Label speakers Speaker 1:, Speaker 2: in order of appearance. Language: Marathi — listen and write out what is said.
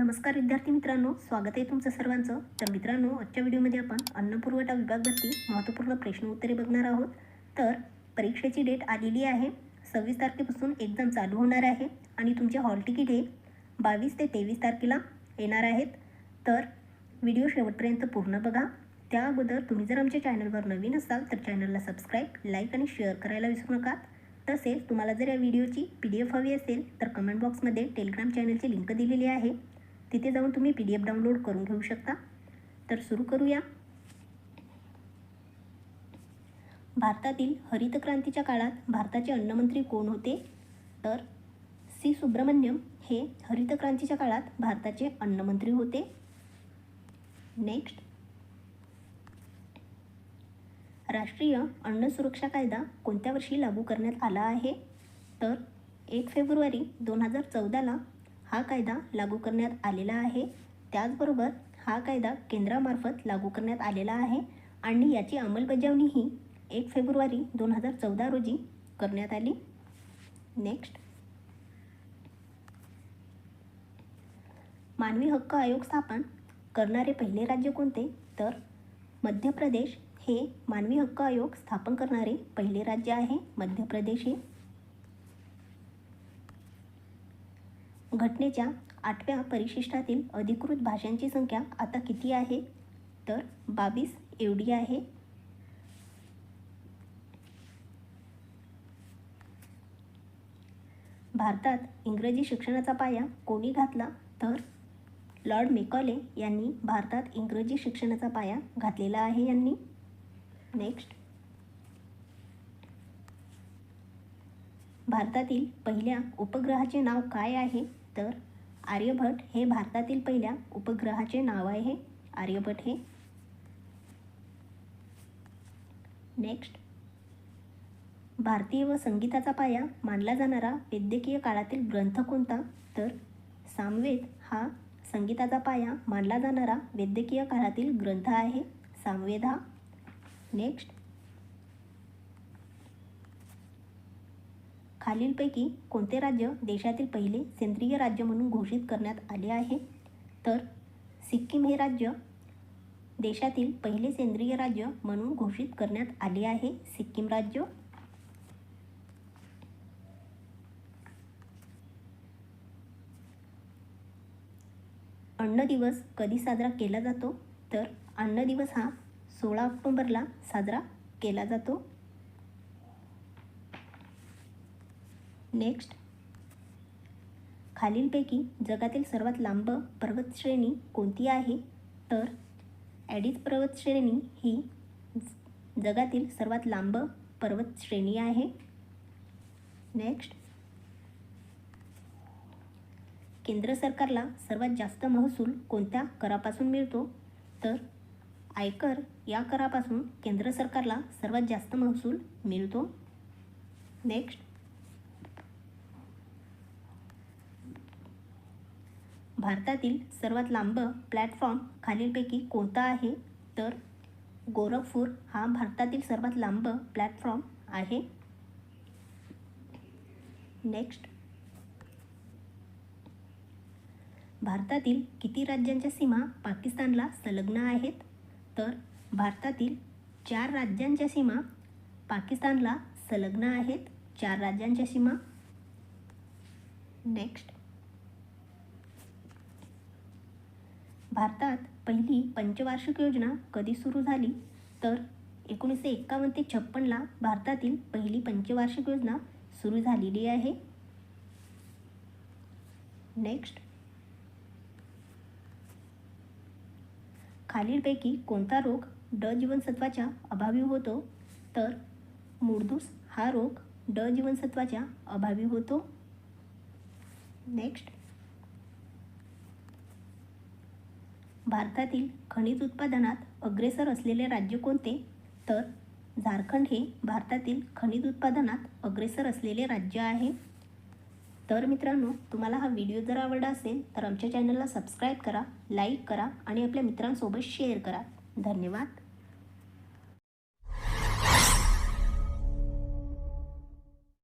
Speaker 1: नमस्कार विद्यार्थी मित्रांनो स्वागत आहे तुमचं सर्वांचं. तर मित्रांनो आजच्या व्हिडिओमध्ये आपण अन्नपुरवठा विभागभरती महत्त्वपूर्ण प्रश्न उत्तरे बघणार आहोत. तर परीक्षेची डेट आलेली आहे. सव्वीस तारखेपासून एक्झाम चालू होणार आहे आणि तुमचे हॉल तिकीट हे बावीस ते तेवीस तारखेला येणार आहेत. तर व्हिडिओ शेवटपर्यंत पूर्ण बघा. त्या अगोदर तुम्ही जर आमच्या चॅनलवर नवीन असाल तर चॅनलला सबस्क्राईब लाईक आणि शेअर करायला विसरू नका. तसेच तुम्हाला जर या व्हिडिओची पी डी एफ हवी असेल तर कमेंट बॉक्समध्ये टेलिग्राम चॅनलची लिंक दिलेली आहे. तिथे जाऊन तुम्ही पी डी एफ डाउनलोड करून घेऊ शकता. तर सुरू करूया. भारतातील हरित क्रांतीच्या काळात भारताचे अन्नमंत्री कोण होते? तर सी. सुब्रमण्यम हे हरित क्रांतीच्या काळात भारताचे अन्नमंत्री होते. नेक्स्ट राष्ट्रीय अन्न सुरक्षा कायदा कोणत्या वर्षी लागू करण्यात आला आहे? तर एक फेब्रुवारी दोन हजार चौदाला हा कायदा लागू करण्यात आलेला आहे. त्याचबरोबर हा कायदा केंद्रामार्फत लागू करण्यात आलेला आहे आणि याची अंमलबजावणी ही एक फेब्रुवारी दोन हजार चौदा रोजी करण्यात आली. नेक्स्ट मानवी हक्क आयोग स्थापन करणारे पहिले राज्य कोणते? तर मध्य प्रदेश हे मानवी हक्क आयोग स्थापन करणारे पहिले राज्य आहे. मध्य प्रदेश हे घटनेच्या आठव्या परिशिष्टातील अधिकृत भाषांची संख्या आता किती आहे? तर बावीस एवढी आहे. भारतात इंग्रजी शिक्षणाचा पाया कोणी घातला? तर लॉर्ड मेकॉले यांनी भारतात इंग्रजी शिक्षणाचा पाया घातलेला आहे यांनी. नेक्स्ट. भारतातील पहिल्या उपग्रहाचे नाव काय आहे? तर आर्यभट हे भारतातील पहिल्या उपग्रहाचे नाव आहे. आर्यभट हे. नेक्स्ट भारतीय व संगीताचा पाया मानला जाणारा वैद्यकीय काळातील ग्रंथ कोणता? तर सामवेद हा संगीताचा पाया मानला जाणारा वैद्यकीय काळातील ग्रंथ आहे. सामवेद हा. नेक्स्ट खालीलपैकी कोणते राज्य देशातील पहिले सेंद्रिय राज्य म्हणून घोषित करण्यात आले आहे? तर सिक्कीम हे राज्य देशातील पहिले सेंद्रिय राज्य म्हणून घोषित करण्यात आले आहे. सिक्कीम राज्य अन्न दिवस कधी साजरा केला जातो? तर अन्न दिवस हा सोळा ऑक्टोंबरला साजरा केला जातो. नेक्स्ट खालीलपैकी जगातील सर्वात लांब पर्वतश्रेणी कोणती आहे? तर ॲडिस पर्वतश्रेणी ही जगातील सर्वात लांब पर्वतश्रेणी आहे. नेक्स्ट केंद्र सरकारला सर्वात जास्त महसूल कोणत्या करापासून मिळतो? तर आयकर या करापासून केंद्र सरकारला सर्वात जास्त महसूल मिळतो. नेक्स्ट भारतातील सर्वात लांब प्लॅटफॉर्म खालीलपैकी कोणता आहे? तर गोरखपूर हा भारतातील सर्वात लांब प्लॅटफॉर्म आहे. नेक्स्ट भारतातील किती राज्यांच्या सीमा पाकिस्तानला संलग्न आहेत? तर भारतातील चार राज्यांच्या सीमा पाकिस्तानला संलग्न आहेत. चार राज्यांच्या सीमा. नेक्स्ट भारतात पहिली पंचवार्षिक योजना कधी सुरू झाली? तर एकोणीसशे एक्कावन्न ते छप्पनला भारतातील पहिली पंचवार्षिक योजना सुरू झालेली आहे. नेक्स्ट खालीलपैकी कोणता रोग ड जीवनसत्वाच्या अभावी होतो? तर मुर्दूस हा रोग ड जीवनसत्वाच्या अभावी होतो. नेक्स्ट भारतातील खनिज उत्पादनात अग्रेसर असलेले राज्य कोणते? तर झारखंड हे भारतातील खनिज उत्पादनात अग्रेसर असलेले राज्य आहे. तर मित्रांनो तुम्हाला हा व्हिडिओ जर आवडला असेल तर आमच्या चॅनलला सबस्क्राईब करा लाईक करा आणि आपल्या मित्रांसोबत शेअर करा. धन्यवाद.